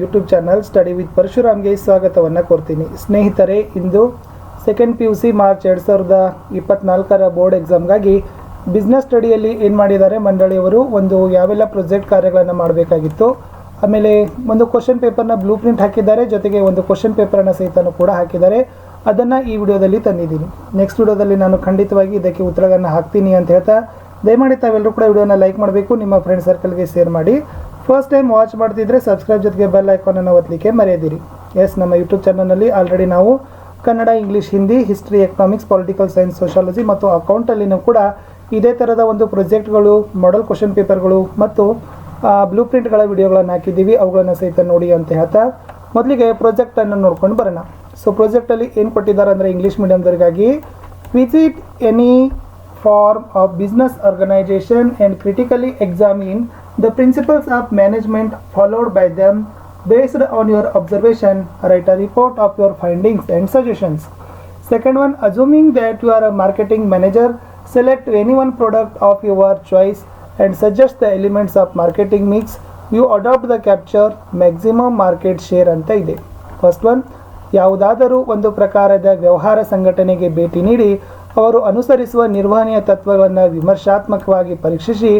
YouTube channel study with ಪರಶುರಾಮ್ಗೆ ಸ್ವಾಗತವನ್ನು ಕೊಡ್ತೀನಿ ಸ್ನೇಹಿತರೆ, ಇಂದು second P U C March ಎರಡು ಸಾವಿರದ ಇಪ್ಪತ್ನಾಲ್ಕರ ಬೋರ್ಡ್ ಎಕ್ಸಾಮ್ಗಾಗಿ ಬಿಸ್ನೆಸ್ ಸ್ಟಡಿಯಲ್ಲಿ ಏನು ಮಾಡಿದ್ದಾರೆ ಮಂಡಳಿಯವರು? ಒಂದು ಯಾವೆಲ್ಲ ಪ್ರೊಜೆಕ್ಟ್ ಕಾರ್ಯಗಳನ್ನು ಮಾಡಬೇಕಾಗಿತ್ತು? ಆಮೇಲೆ ಒಂದು ಕ್ವಶನ್ ಪೇಪರ್ನ ಬ್ಲೂ ಪ್ರಿಂಟ್ ಹಾಕಿದ್ದಾರೆ, ಜೊತೆಗೆ ಒಂದು ಕ್ವಶನ್ ಪೇಪರನ್ನು ಸಹಿತನೂ ಕೂಡ ಹಾಕಿದ್ದಾರೆ. ಅದನ್ನು ಈ ವಿಡಿಯೋದಲ್ಲಿ ತಂದಿದ್ದೀನಿ. ನೆಕ್ಸ್ಟ್ ವಿಡಿಯೋದಲ್ಲಿ ನಾನು ಖಂಡಿತವಾಗಿ ಇದಕ್ಕೆ ಉತ್ತರಗಳನ್ನು ಹಾಕ್ತೀನಿ ಅಂತ ಹೇಳ್ತಾ, ದಯಮಾಡಿ ತಾವೆಲ್ಲರೂ ಕೂಡ ವಿಡಿಯೋನ ಲೈಕ್ ಮಾಡಬೇಕು, ನಿಮ್ಮ ಫ್ರೆಂಡ್ ಸರ್ಕಲ್ಗೆ ಶೇರ್ ಮಾಡಿ. ಫಸ್ಟ್ ಟೈಮ್ ವಾಚ್ ಮಾಡ್ತಿದ್ರೆ ಸಬ್ಸ್ಕ್ರೈಬ್ ಜೊತೆಗೆ ಬೆಲ್ ಐಕಾನನ್ನು ಒತ್ತಲಿಕ್ಕೆ ಮರೆಯದಿರಿ. ಎಸ್ ನಮ್ಮ ಯೂಟ್ಯೂಬ್ ಚಾನಲ್ನಲ್ಲಿ ಆಲ್ರೆಡಿ ನಾವು Kannada English Hindi history economics political science sociology ಮತ್ತು ಅಕೌಂಟಲ್ಲಿನೂ ಕೂಡ ಇದೇ ಥರದ ಒಂದು ಪ್ರೊಜೆಕ್ಟ್ಗಳು ಮಾಡೆಲ್ ಕ್ವಶನ್ ಪೇಪರ್ಗಳು ಮತ್ತು ಬ್ಲೂ ಪ್ರಿಂಟ್ಗಳ ವಿಡಿಯೋಗಳನ್ನು ಹಾಕಿದ್ದೀವಿ. ಅವುಗಳನ್ನು ಸಹಿತ ನೋಡಿ ಅಂತ ಹೇಳ್ತಾ ಮೊದಲಿಗೆ ಪ್ರೊಜೆಕ್ಟನ್ನು ನೋಡ್ಕೊಂಡು ಬರೋಣ. ಸೊ ಪ್ರೊಜೆಕ್ಟಲ್ಲಿ ಏನು ಕೊಟ್ಟಿದ್ದಾರೆ ಅಂದರೆ English ಮೀಡಿಯಮ್ದವರಿಗಾಗಿ visit any form of business organisation and critically examine the principles of management followed by them based on your observation write a report of your findings and suggestions second one assuming that you are a marketing manager select any one product of your choice and suggest the elements of marketing mix you adopt the capture maximum market share ಅಂತ ಇದೆ first one ಯಾವುದಾದರೂ ಒಂದು ಪ್ರಕಾರದ ವ್ಯವಹಾರ ಸಂಘಟನೆಗೆ ಭೇಟಿ ನೀಡಿ ಅವರು ಅನುಸರಿಸುವ ನಿರ್ವಹಣೆಯ ತತ್ವಗಳನ್ನು ವಿಮರ್ಶಾತ್ಮಕವಾಗಿ ಪರೀಕ್ಷಿಸಿ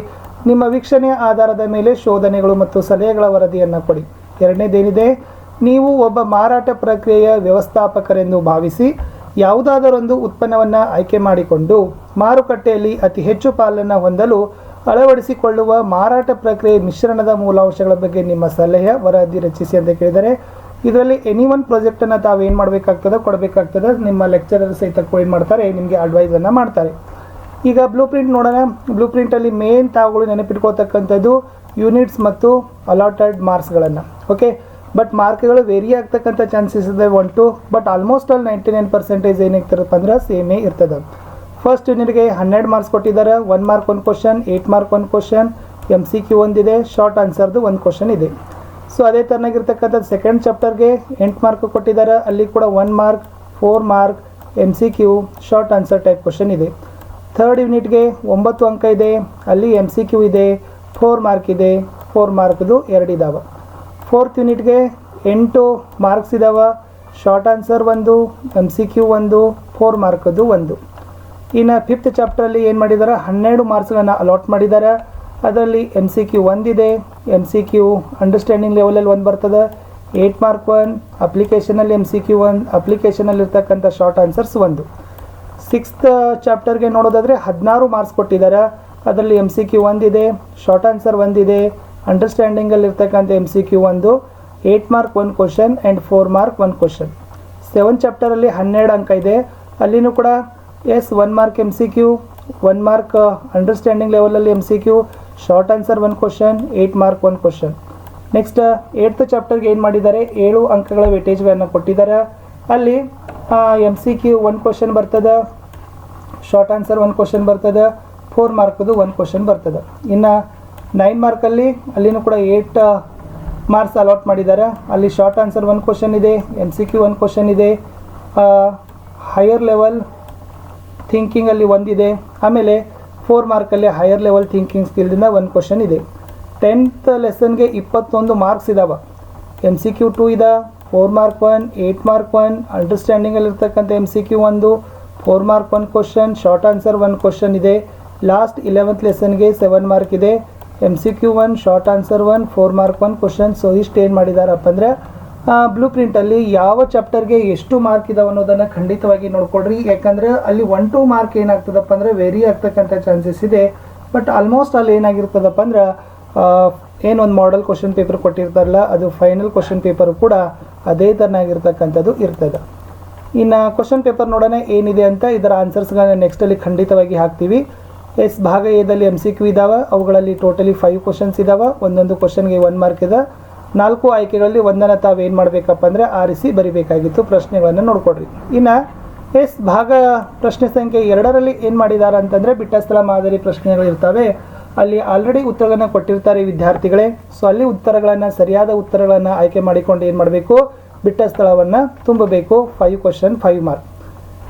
ನಿಮ್ಮ ವೀಕ್ಷಣೆಯ ಆಧಾರದ ಮೇಲೆ ಶೋಧನೆಗಳು ಮತ್ತು ಸಲಹೆಗಳ ವರದಿಯನ್ನು ಕೊಡಿ. ಎರಡನೇದೇನಿದೆ, ನೀವು ಒಬ್ಬ ಮಾರಾಟ ಪ್ರಕ್ರಿಯೆಯ ವ್ಯವಸ್ಥಾಪಕರೆಂದು ಭಾವಿಸಿ ಯಾವುದಾದರೊಂದು ಉತ್ಪನ್ನವನ್ನು ಆಯ್ಕೆ ಮಾಡಿಕೊಂಡು ಮಾರುಕಟ್ಟೆಯಲ್ಲಿ ಅತಿ ಹೆಚ್ಚು ಪಾಲನ್ನು ಹೊಂದಲು ಅಳವಡಿಸಿಕೊಳ್ಳುವ ಮಾರಾಟ ಪ್ರಕ್ರಿಯೆ ಮಿಶ್ರಣದ ಮೂಲಾಂಶಗಳ ಬಗ್ಗೆ ನಿಮ್ಮ ಸಲಹೆ, ವರದಿ ರಚಿಸಿ ಅಂತ ಕೇಳಿದರೆ, ಇದರಲ್ಲಿ ಎನಿ ಒನ್ ಪ್ರಾಜೆಕ್ಟನ್ನು ತಾವೇನು ಮಾಡಬೇಕಾಗ್ತದೆ ಕೊಡಬೇಕಾಗ್ತದೆ. ನಿಮ್ಮ ಲೆಕ್ಚರರ್ ಸಹಿತ ಏನು ಮಾಡ್ತಾರೆ, ನಿಮಗೆ ಅಡ್ವೈಸನ್ನು ಮಾಡ್ತಾರೆ. ಈಗ ಬ್ಲೂ ಪ್ರಿಂಟ್ ನೋಡೋಣ. ಬ್ಲೂ ಪ್ರಿಂಟಲ್ಲಿ ಮೇನ್ ತಾವುಗಳು ನೆನಪಿಟ್ಕೋತಕ್ಕಂಥದ್ದು ಯೂನಿಟ್ಸ್ ಮತ್ತು ಅಲಾಟೆಡ್ ಮಾರ್ಕ್ಸ್ಗಳನ್ನು ಓಕೆ ಬಟ್ ಮಾರ್ಕ್ಗಳು ವೇರಿ ಆಗ್ತಕ್ಕಂಥ ಚಾನ್ಸಸ್ ಇದೆ one two but almost all ninety nine percentage ಏನಿರ್ತಾರಪ್ಪ ಅಂದ್ರೆ ಸೇಮೇ ಇರ್ತದೆ. ಫಸ್ಟ್ ಯೂನಿಟ್ಗೆ ಹನ್ನೆರಡು ಮಾರ್ಕ್ಸ್ ಕೊಟ್ಟಿದ್ದಾರೆ. ಒನ್ ಮಾರ್ಕ್ ಒಂದು ಕ್ವಶನ್ ಏಯ್ಟ್ ಮಾರ್ಕ್ ಒಂದು ಕ್ವಶನ್ ಎಂ ಸಿ ಕ್ಯೂ ಒಂದಿದೆ. ಶಾರ್ಟ್ ಆನ್ಸರ್ದು ಒಂದು ಕ್ವಶನ್ ಇದೆ. ಸೊ ಅದೇ ಥರನಾಗಿರ್ತಕ್ಕಂಥದ್ದು ಸೆಕೆಂಡ್ ಚಾಪ್ಟರ್ಗೆ ಎಂಟು ಮಾರ್ಕ್ ಕೊಟ್ಟಿದ್ದಾರೆ. ಅಲ್ಲಿ ಕೂಡ one mark four mark M C Q short answer type question ಇದೆ. ಥರ್ಡ್ ಯೂನಿಟ್ಗೆ ಒಂಬತ್ತು ಅಂಕ ಇದೆ. ಅಲ್ಲಿ ಎಂ ಸಿ ಕ್ಯೂ ಇದೆ. ಫೋರ್ ಮಾರ್ಕ್ ಇದೆ. ಫೋರ್ ಮಾರ್ಕ್ದು ಎರಡು ಇದಾವೆ. ಫೋರ್ತ್ ಯೂನಿಟ್ಗೆ ಎಂಟು ಮಾರ್ಕ್ಸ್ ಇದಾವೆ. ಶಾರ್ಟ್ ಆನ್ಸರ್ ಒಂದು ಎಂ ಸಿ ಕ್ಯೂ ಒಂದು ಫೋರ್ ಮಾರ್ಕ್ದು ಒಂದು. ಇನ್ನು ಫಿಫ್ತ್ ಚಾಪ್ಟ್ರಲ್ಲಿ ಏನು ಮಾಡಿದ್ದಾರೆ ಹನ್ನೆರಡು ಮಾರ್ಕ್ಸ್ಗಳನ್ನು ಅಲಾಟ್ ಮಾಡಿದ್ದಾರೆ ಅದರಲ್ಲಿ ಎಂ ಸಿ ಕ್ಯೂ ಒಂದಿದೆ ಎಂ ಸಿ ಕ್ಯೂ ಅಂಡರ್ಸ್ಟ್ಯಾಂಡಿಂಗ್ ಲೆವೆಲಲ್ಲಿ ಒಂದು ಬರ್ತದೆ. ಏಯ್ಟ್ ಮಾರ್ಕ್ ಒನ್ ಅಪ್ಲಿಕೇಶನಲ್ಲಿ ಎಂ ಸಿ ಕ್ಯೂ ಒನ್ ಅಪ್ಲಿಕೇಶನಲ್ಲಿ ಇರ್ತಕ್ಕಂಥ ಶಾರ್ಟ್ ಆನ್ಸರ್ಸ್ ಒಂದು. ಸಿಕ್ಸ್ತ್ ಚಾಪ್ಟರ್ಗೆ ನೋಡೋದಾದರೆ ಹದಿನಾರು ಮಾರ್ಕ್ಸ್ ಕೊಟ್ಟಿದ್ದಾರೆ. ಅದರಲ್ಲಿ ಎಂ ಸಿ ಕ್ಯೂ ಒಂದಿದೆ ಶಾರ್ಟ್ ಆನ್ಸರ್ ಒಂದಿದೆ ಅಂಡರ್ಸ್ಟ್ಯಾಂಡಿಂಗಲ್ಲಿ ಇರ್ತಕ್ಕಂಥ ಎಂ ಸಿ ಕ್ಯೂ ಒಂದು eight mark one question and four mark one question seven ಚಾಪ್ಟರಲ್ಲಿ ಹನ್ನೆರಡು ಅಂಕ ಇದೆ. ಅಲ್ಲಿನೂ ಕೂಡ yes one mark M C Q one mark understanding ಲೆವೆಲಲ್ಲಿ M C Q short answer one question eight mark one question next eighth ಚಾಪ್ಟರ್ಗೆ ಏನು ಮಾಡಿದ್ದಾರೆ? ಏಳು ಅಂಕಗಳ ವೇಟೇಜ್ಗಳನ್ನು ಕೊಟ್ಟಿದ್ದಾರೆ. ಅಲ್ಲಿ M C Q one question ಬರ್ತದೆ. ಶಾರ್ಟ್ ಆನ್ಸರ್ ಒಂದು ಕ್ವಶನ್ ಬರ್ತದೆ. ಫೋರ್ ಮಾರ್ಕದು ಒಂದು ಕ್ವಶನ್ ಬರ್ತದೆ. ಇನ್ನು ನೈನ್ ಮಾರ್ಕಲ್ಲಿ ಅಲ್ಲಿನೂ ಕೂಡ ಏಟ್ ಮಾರ್ಕ್ಸ್ ಅಲಾಟ್ ಮಾಡಿದ್ದಾರೆ ಅಲ್ಲಿ ಶಾರ್ಟ್ ಆನ್ಸರ್ ಒಂದು ಕ್ವಶನ್ ಇದೆ ಎಂ ಸಿ ಕ್ಯೂ ಒಂದು ಕ್ವಶನ್ ಇದೆ. ಹೈಯರ್ ಲೆವೆಲ್ ಥಿಂಕಿಂಗಲ್ಲಿ ಒಂದಿದೆ. ಆಮೇಲೆ ಫೋರ್ ಮಾರ್ಕಲ್ಲಿ ಹೈಯರ್ ಲೆವೆಲ್ ಥಿಂಕಿಂಗ್ ಸ್ಕಿಲ್ದಿಂದ ಒಂದು ಕ್ವಶನ್ ಇದೆ. ಟೆಂತ್ ಲೆಸನ್ಗೆ ಇಪ್ಪತ್ತೊಂದು ಮಾರ್ಕ್ಸ್ ಇದಾವೆ. ಎಂ ಸಿ ಕ್ಯೂ ಟೂ ಇದೆ. Four mark one eight mark one ಅಂಡರ್ಸ್ಟ್ಯಾಂಡಿಂಗಲ್ಲಿ ಇರ್ತಕ್ಕಂಥ ಎಂ ಸಿ ಕ್ಯೂ ಒಂದು four mark one question short answer one question ಇದೆ. ಲಾಸ್ಟ್ ಇಲೆವೆಂತ್ ಲೆಸನ್ಗೆ ಸೆವೆನ್ ಮಾರ್ಕ್ ಇದೆ. M C Q one short answer one four mark one question so ಇಷ್ಟು ಏನು ಮಾಡಿದಾರಪ್ಪ ಅಂದರೆ blue ಪ್ರಿಂಟಲ್ಲಿ ಯಾವ ಚಾಪ್ಟರ್ಗೆ ಎಷ್ಟು ಮಾರ್ಕ್ ಇದಾವೆ ಅನ್ನೋದನ್ನು ಖಂಡಿತವಾಗಿ ನೋಡ್ಕೊಡ್ರಿ. ಯಾಕಂದರೆ ಅಲ್ಲಿ ಒನ್ ಟು ಮಾರ್ಕ್ ಏನಾಗ್ತದಪ್ಪ ಅಂದರೆ ವೆರಿ ಆಗ್ತಕ್ಕಂಥ ಚಾನ್ಸಸ್ ಇದೆ. ಬಟ್ ಆಲ್ಮೋಸ್ಟ್ ಅಲ್ಲಿ ಏನಾಗಿರ್ತದಪ್ಪ ಅಂದ್ರೆ ಏನೊಂದು ಮಾಡೆಲ್ ಕ್ವಶನ್ ಪೇಪರ್ ಕೊಟ್ಟಿರ್ತಾರಲ್ಲ, ಅದು ಫೈನಲ್ ಕ್ವಶನ್ ಪೇಪರು ಕೂಡ ಅದೇ ಥರನಾಗಿರ್ತಕ್ಕಂಥದ್ದು ಇರ್ತದೆ. ಇನ್ನು ಕ್ವಶನ್ ಪೇಪರ್ ನೋಡೋಣ ಏನಿದೆ ಅಂತ ಇದರ ಆನ್ಸರ್ಸ್ಗಳನ್ನ ನೆಕ್ಸ್ಟಲ್ಲಿ ಖಂಡಿತವಾಗಿ ಹಾಕ್ತೀವಿ. ಎಸ್, ಭಾಗ ಎದಲ್ಲಿ ಎಂ ಸಿ ಕ್ಯೂ ಇದಾವೆ. ಅವುಗಳಲ್ಲಿ ಟೋಟಲಿ ಫೈವ್ ಕ್ವಶನ್ಸ್ ಇದಾವೆ. ಒಂದೊಂದು ಕ್ವಶನ್ಗೆ ಒನ್ ಮಾರ್ಕ್ ಇದೆ. ನಾಲ್ಕು ಆಯ್ಕೆಗಳಲ್ಲಿ ಒಂದನ್ನು ತಾವೇನು ಮಾಡಬೇಕಪ್ಪ ಅಂದರೆ ಆರಿಸಿ ಬರಿಬೇಕಾಗಿತ್ತು. ಪ್ರಶ್ನೆಗಳನ್ನು ನೋಡ್ಕೊಡ್ರಿ ಇನ್ನು ಎಸ್, ಭಾಗ ಪ್ರಶ್ನೆ ಸಂಖ್ಯೆ ಎರಡರಲ್ಲಿ ಏನು ಮಾಡಿದ್ದಾರೆ ಅಂತಂದರೆ ಬಿಟ್ಟ ಸ್ಥಳ ಮಾದರಿ ಪ್ರಶ್ನೆಗಳು ಇರ್ತವೆ. ಅಲ್ಲಿ ಆಲ್ರೆಡಿ ಉತ್ತರಗಳನ್ನು ಕೊಟ್ಟಿರ್ತಾರೆ ವಿದ್ಯಾರ್ಥಿಗಳೇ. ಸೊ ಅಲ್ಲಿ ಉತ್ತರಗಳನ್ನು, ಸರಿಯಾದ ಉತ್ತರಗಳನ್ನು ಆಯ್ಕೆ ಮಾಡಿಕೊಂಡು ಏನು ಮಾಡಬೇಕು? ಬಿಟ್ಟ ಸ್ಥಳವನ್ನು ತುಂಬಬೇಕು. ಫೈವ್ ಕ್ವಶನ್ ಫೈವ್ ಮಾರ್ಕ್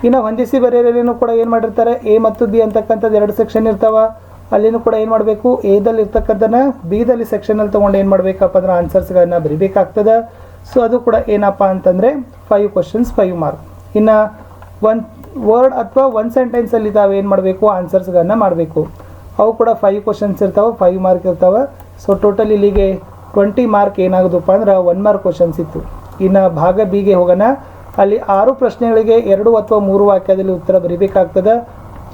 ಇನ್ನು ಹೊಂದಿಸಿ ಬರೆಯಲೇನು ಕೂಡ ಏನು ಮಾಡಿರ್ತಾರೆ? ಎ ಮತ್ತು ಬಿ ಅಂತಕ್ಕಂಥದ್ದು ಎರಡು ಸೆಕ್ಷನ್ ಇರ್ತಾವ. ಅಲ್ಲಿನೂ ಕೂಡ ಏನು ಮಾಡಬೇಕು? ಎದಲ್ಲಿ ಇರ್ತಕ್ಕಂಥನ ಬಿದಲ್ಲಿ ಸೆಕ್ಷನಲ್ಲಿ ತೊಗೊಂಡು ಏನು ಮಾಡಬೇಕಪ್ಪ ಅಂದ್ರೆ ಆನ್ಸರ್ಸ್ಗಳನ್ನು ಬರಿಬೇಕಾಗ್ತದೆ. ಸೊ ಅದು ಕೂಡ ಏನಪ್ಪ ಅಂತಂದರೆ ಫೈವ್ ಕ್ವಶನ್ಸ್ ಫೈವ್ ಮಾರ್ಕ್ ಇನ್ನು ಒನ್ ವರ್ಡ್ ಅಥವಾ ಒನ್ ಸೆಂಟೆನ್ಸಲ್ಲಿ ತಾವು ಏನು ಮಾಡಬೇಕು? ಆನ್ಸರ್ಸ್ಗಳನ್ನು ಮಾಡಬೇಕು. ಅವು ಕೂಡ ಫೈವ್ ಕ್ವಶನ್ಸ್ ಇರ್ತಾವೆ ಫೈವ್ ಮಾರ್ಕ್ ಇರ್ತಾವೆ. ಸೊ ಟೋಟಲ್ ಇಲ್ಲಿಗೆ ಟ್ವೆಂಟಿ ಮಾರ್ಕ್ ಏನಾಗೋದಪ್ಪ ಅಂದ್ರೆ ಒನ್ ಮಾರ್ಕ್ ಕ್ವಶನ್ಸ್ ಇತ್ತು. ಇನ್ನು ಭಾಗ ಬಿಗೆ ಹೋಗೋಣ. ಅಲ್ಲಿ ಆರು ಪ್ರಶ್ನೆಗಳಿಗೆ ಎರಡು ಅಥವಾ ಮೂರು ವಾಕ್ಯದಲ್ಲಿ ಉತ್ತರ ಬರೀಬೇಕಾಗ್ತದೆ.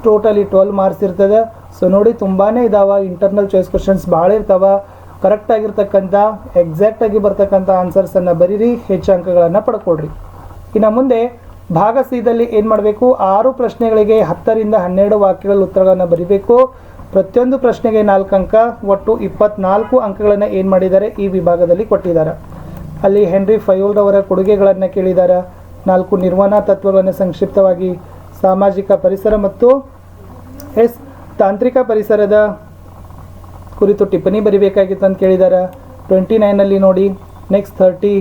ಟೋಟಲಿ ಟ್ವೆಲ್ ಮಾರ್ಕ್ಸ್ ಇರ್ತದೆ. ಸೊ ನೋಡಿ ತುಂಬಾ ಇದಾವೆ. ಇಂಟರ್ನಲ್ ಚಾಯ್ಸ್ ಕ್ವಶನ್ಸ್ ಭಾಳ ಇರ್ತಾವೆ. ಕರೆಕ್ಟ್ ಆಗಿರ್ತಕ್ಕಂಥ ಎಕ್ಸಾಕ್ಟಾಗಿ ಬರ್ತಕ್ಕಂಥ ಆನ್ಸರ್ಸನ್ನು ಬರೀರಿ, ಹೆಚ್ಚು ಅಂಕಗಳನ್ನು ಪಡ್ಕೊಳ್ರಿ. ಇನ್ನು ಮುಂದೆ ಭಾಗ ಸಿದಲ್ಲಿ ಏನು ಮಾಡಬೇಕು? ಆರು ಪ್ರಶ್ನೆಗಳಿಗೆ ಹತ್ತರಿಂದ ಹನ್ನೆರಡು ವಾಕ್ಯಗಳ ಉತ್ತರಗಳನ್ನು ಬರೀಬೇಕು. ಪ್ರತಿಯೊಂದು ಪ್ರಶ್ನೆಗೆ ನಾಲ್ಕು ಅಂಕ, ಒಟ್ಟು ಇಪ್ಪತ್ನಾಲ್ಕು ಅಂಕಗಳನ್ನು ಏನು ಮಾಡಿದ್ದಾರೆ ಈ ವಿಭಾಗದಲ್ಲಿ ಕೊಟ್ಟಿದ್ದಾರೆ. ಅಲ್ಲಿ ಹೆನ್ರಿ ಫಯೋಲ್ಡ್ ಅವರ ಕೊಡುಗೆಗಳನ್ನು ಕೇಳಿದ್ದಾರೆ. ನಾಲ್ಕು ನಿರ್ವಹಣಾ ತತ್ವಗಳನ್ನು ಸಂಕ್ಷಿಪ್ತವಾಗಿ ಸಾಮಾಜಿಕ ಪರಿಸರ ಮತ್ತು ಎಸ್, ತಾಂತ್ರಿಕ ಪರಿಸರದ ಕುರಿತು ಟಿಪ್ಪಣಿ ಬರಿಬೇಕಾಗಿತ್ತು ಅಂತ ಕೇಳಿದ್ದಾರೆ. ಟ್ವೆಂಟಿ ನೈನಲ್ಲಿ ನೋಡಿ, next thirty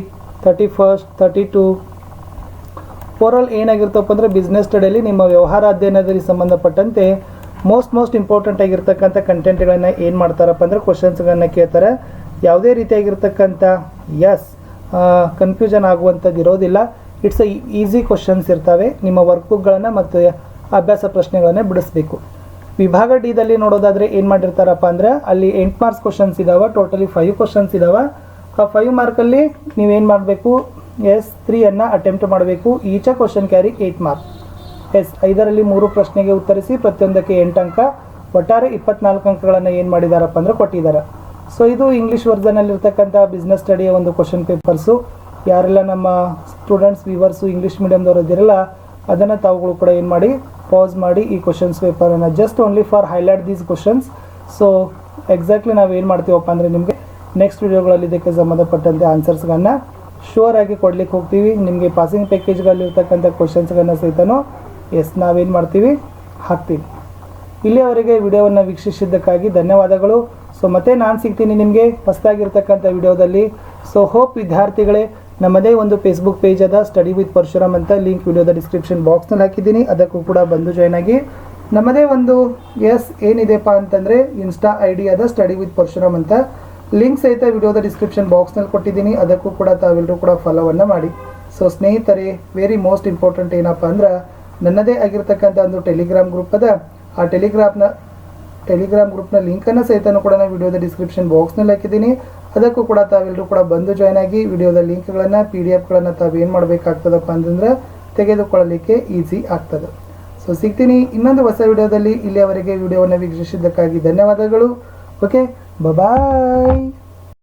thirty first, thirty two. All ಏನಾಗಿರ್ತಪ್ಪ ಅಂದರೆ ಬಿಸ್ನೆಸ್ ಸ್ಟಡಿಯಲ್ಲಿ ನಿಮ್ಮ ವ್ಯವಹಾರ ಅಧ್ಯಯನದಲ್ಲಿ ಸಂಬಂಧಪಟ್ಟಂತೆ ಮೋಸ್ಟ್ ಮೋಸ್ಟ್ ಇಂಪಾರ್ಟೆಂಟ್ ಆಗಿರ್ತಕ್ಕಂಥ ಕಂಟೆಂಟ್ಗಳನ್ನು ಏನು ಮಾಡ್ತಾರಪ್ಪ ಅಂದರೆ ಕ್ವಶನ್ಸ್ಗಳನ್ನು ಕೇಳ್ತಾರೆ. ಯಾವುದೇ ರೀತಿಯಾಗಿರ್ತಕ್ಕಂಥ ಎಸ್ ಕನ್ಫ್ಯೂಷನ್ ಆಗುವಂಥದ್ದು ಇರೋದಿಲ್ಲ. ಇಟ್ಸ್ ಅ ಈಸಿ ಕ್ವಶನ್ಸ್ ಇರ್ತವೆ. ನಿಮ್ಮ ವರ್ಕ್ ಬುಕ್ಗಳನ್ನು ಮತ್ತು ಅಭ್ಯಾಸ ಪ್ರಶ್ನೆಗಳನ್ನು ಬಿಡಿಸ್ಬೇಕು. ವಿಭಾಗ ಡಿದಲ್ಲಿ ನೋಡೋದಾದರೆ ಏನು ಮಾಡಿರ್ತಾರಪ್ಪ ಅಂದರೆ ಅಲ್ಲಿ ಎಂಟು ಮಾರ್ಕ್ಸ್ ಕ್ವಶನ್ಸ್ ಇದಾವೆ ಟೋಟಲಿ ಫೈವ್ ಕ್ವಶನ್ಸ್ ಇದ್ದಾವೆ ಆ ಫೈವ್ ಮಾರ್ಕಲ್ಲಿ ನೀವೇನು ಮಾಡಬೇಕು? ಎಸ್ ತ್ರೀಯನ್ನು ಅಟೆಂಪ್ಟ್ ಮಾಡಬೇಕು. Each question carry eight mark yes ಐದರಲ್ಲಿ ಮೂರು ಪ್ರಶ್ನೆಗೆ ಉತ್ತರಿಸಿ ಪ್ರತಿಯೊಂದಕ್ಕೆ ಎಂಟು ಅಂಕ, ಒಟ್ಟಾರೆ ಇಪ್ಪತ್ನಾಲ್ಕು ಅಂಕಗಳನ್ನು ಏನು ಮಾಡಿದಾರಪ್ಪ ಅಂದರೆ ಕೊಟ್ಟಿದ್ದಾರೆ. ಸೊ ಇದು ಇಂಗ್ಲೀಷ್ ವರ್ಜನಲ್ಲಿರ್ತಕ್ಕಂಥ ಬಿಸ್ನೆಸ್ ಸ್ಟಡಿಯ ಒಂದು ಕ್ವಶನ್ ಪೇಪರ್ಸು ಯಾರೆಲ್ಲ ನಮ್ಮ ಸ್ಟೂಡೆಂಟ್ಸ್ ವಿವರ್ಸು ಇಂಗ್ಲೀಷ್ ಮೀಡಿಯಮ್ದವ್ರು ಇದ್ದೀರಲ್ಲ ಅದನ್ನು ತಾವುಗಳು ಕೂಡ ಏನು ಮಾಡಿ ಪಾಸ್ ಮಾಡಿ ಈ questions ಪೇಪರನ್ನು just only for highlight these questions so exactly ನಾವು ಏನು ಮಾಡ್ತೀವಪ್ಪ ಅಂದರೆ ನಿಮಗೆ ನೆಕ್ಸ್ಟ್ ವಿಡಿಯೋಗಳಲ್ಲಿ ಇದಕ್ಕೆ ಸಂಬಂಧಪಟ್ಟಂತೆ ಆನ್ಸರ್ಸ್ಗಳನ್ನ ಶೋರ್ ಆಗಿ ಕೊಡಲಿಕ್ಕೆ ಹೋಗ್ತೀವಿ. ನಿಮಗೆ ಪಾಸಿಂಗ್ ಪ್ಯಾಕೇಜ್ಗಳಲ್ಲಿರ್ತಕ್ಕಂಥ ಕ್ವಶನ್ಸ್ಗಳನ್ನ ಸಹಿತನೂ ಎಸ್ ನಾವೇನು ಮಾಡ್ತೀವಿ? ಹಾಕ್ತೀವಿ. ಇಲ್ಲಿಯವರೆಗೆ ವಿಡಿಯೋವನ್ನು ವೀಕ್ಷಿಸಿದ್ದಕ್ಕಾಗಿ ಧನ್ಯವಾದಗಳು. ಸೊ ಮತ್ತೆ ನಾನು ಸಿಗ್ತೀನಿ ನಿಮಗೆ ಹೊಸದಾಗಿರ್ತಕ್ಕಂಥ ವಿಡಿಯೋದಲ್ಲಿ. ಸೊ ಹೋಪ್ ವಿದ್ಯಾರ್ಥಿಗಳೇ, ನಮ್ಮದೇ ಒಂದು ಫೇಸ್ಬುಕ್ ಪೇಜ್ ಅದ ಸ್ಟಡಿ ವಿತ್ ಪರಶುರಾಮ್ ಅಂತ ಲಿಂಕ್ ವಿಡಿಯೋದ ಡಿಸ್ಕ್ರಿಪ್ಷನ್ ಬಾಕ್ಸ್ನಲ್ಲಿ ಹಾಕಿದ್ದೀನಿ. ಅದಕ್ಕೂ ಕೂಡ ಬಂದು ಜಾಯ್ನ್ ಆಗಿ. ನಮ್ಮದೇ ಒಂದು ಎಸ್ ಏನಿದೆಪ್ಪ ಅಂತಂದರೆ ಇನ್ಸ್ಟಾ ಐ ಡಿ ಅದ ಸ್ಟಡಿ ವಿತ್ ಪರಶುರಾಮ್ ಅಂತ. ಲಿಂಕ್ ಸಹಿತ ವಿಡಿಯೋದ ಡಿಸ್ಕ್ರಿಪ್ಷನ್ ಬಾಕ್ಸ್ನಲ್ಲಿ ಕೊಟ್ಟಿದ್ದೀನಿ. ಅದಕ್ಕೂ ಕೂಡ ತಾವೆಲ್ಲರೂ ಕೂಡ ಫಾಲೋವನ್ನು ಮಾಡಿ. ಸೊ ಸ್ನೇಹಿತರೆ ವೆರಿ ಮೋಸ್ಟ್ ಇಂಪಾರ್ಟೆಂಟ್ ಏನಪ್ಪ ಅಂದ್ರೆ ನನ್ನದೇ ಆಗಿರ್ತಕ್ಕಂಥ ಒಂದು ಟೆಲಿಗ್ರಾಮ್ ಗ್ರೂಪ್ ಅದ. ಆ ಟೆಲಿಗ್ರಾಮ್ನ ಟೆಲಿಗ್ರಾಮ್ ಗ್ರೂಪ್ನ ಲಿಂಕನ್ನು ಸಹಿತನೂ ಕೂಡ ನಾನು ವಿಡಿಯೋದ ಡಿಸ್ಕ್ರಿಪ್ಷನ್ ಬಾಕ್ಸ್ನಲ್ಲಿ ಹಾಕಿದ್ದೀನಿ. ಅದಕ್ಕೂ ಕೂಡ ತಾವೆಲ್ಲರೂ ಕೂಡ ಬಂದು ಜಾಯ್ನ್ ಆಗಿ ವಿಡಿಯೋದ ಲಿಂಕ್ಗಳನ್ನು ಪಿ ಡಿ ಎಫ್ಗಳನ್ನು ತಾವೇನು ಮಾಡಬೇಕಾಗ್ತದಪ್ಪ ಅಂತಂದ್ರೆ ತೆಗೆದುಕೊಳ್ಳಲಿಕ್ಕೆ ಈಸಿ ಆಗ್ತದೆ. ಸೊ ಸಿಗ್ತೀನಿ ಇನ್ನೊಂದು ಹೊಸ ವಿಡಿಯೋದಲ್ಲಿ ಇಲ್ಲಿಯವರೆಗೆ ವಿಡಿಯೋವನ್ನು ವೀಕ್ಷಿಸಿದ್ದಕ್ಕಾಗಿ ಧನ್ಯವಾದಗಳು. Okay bye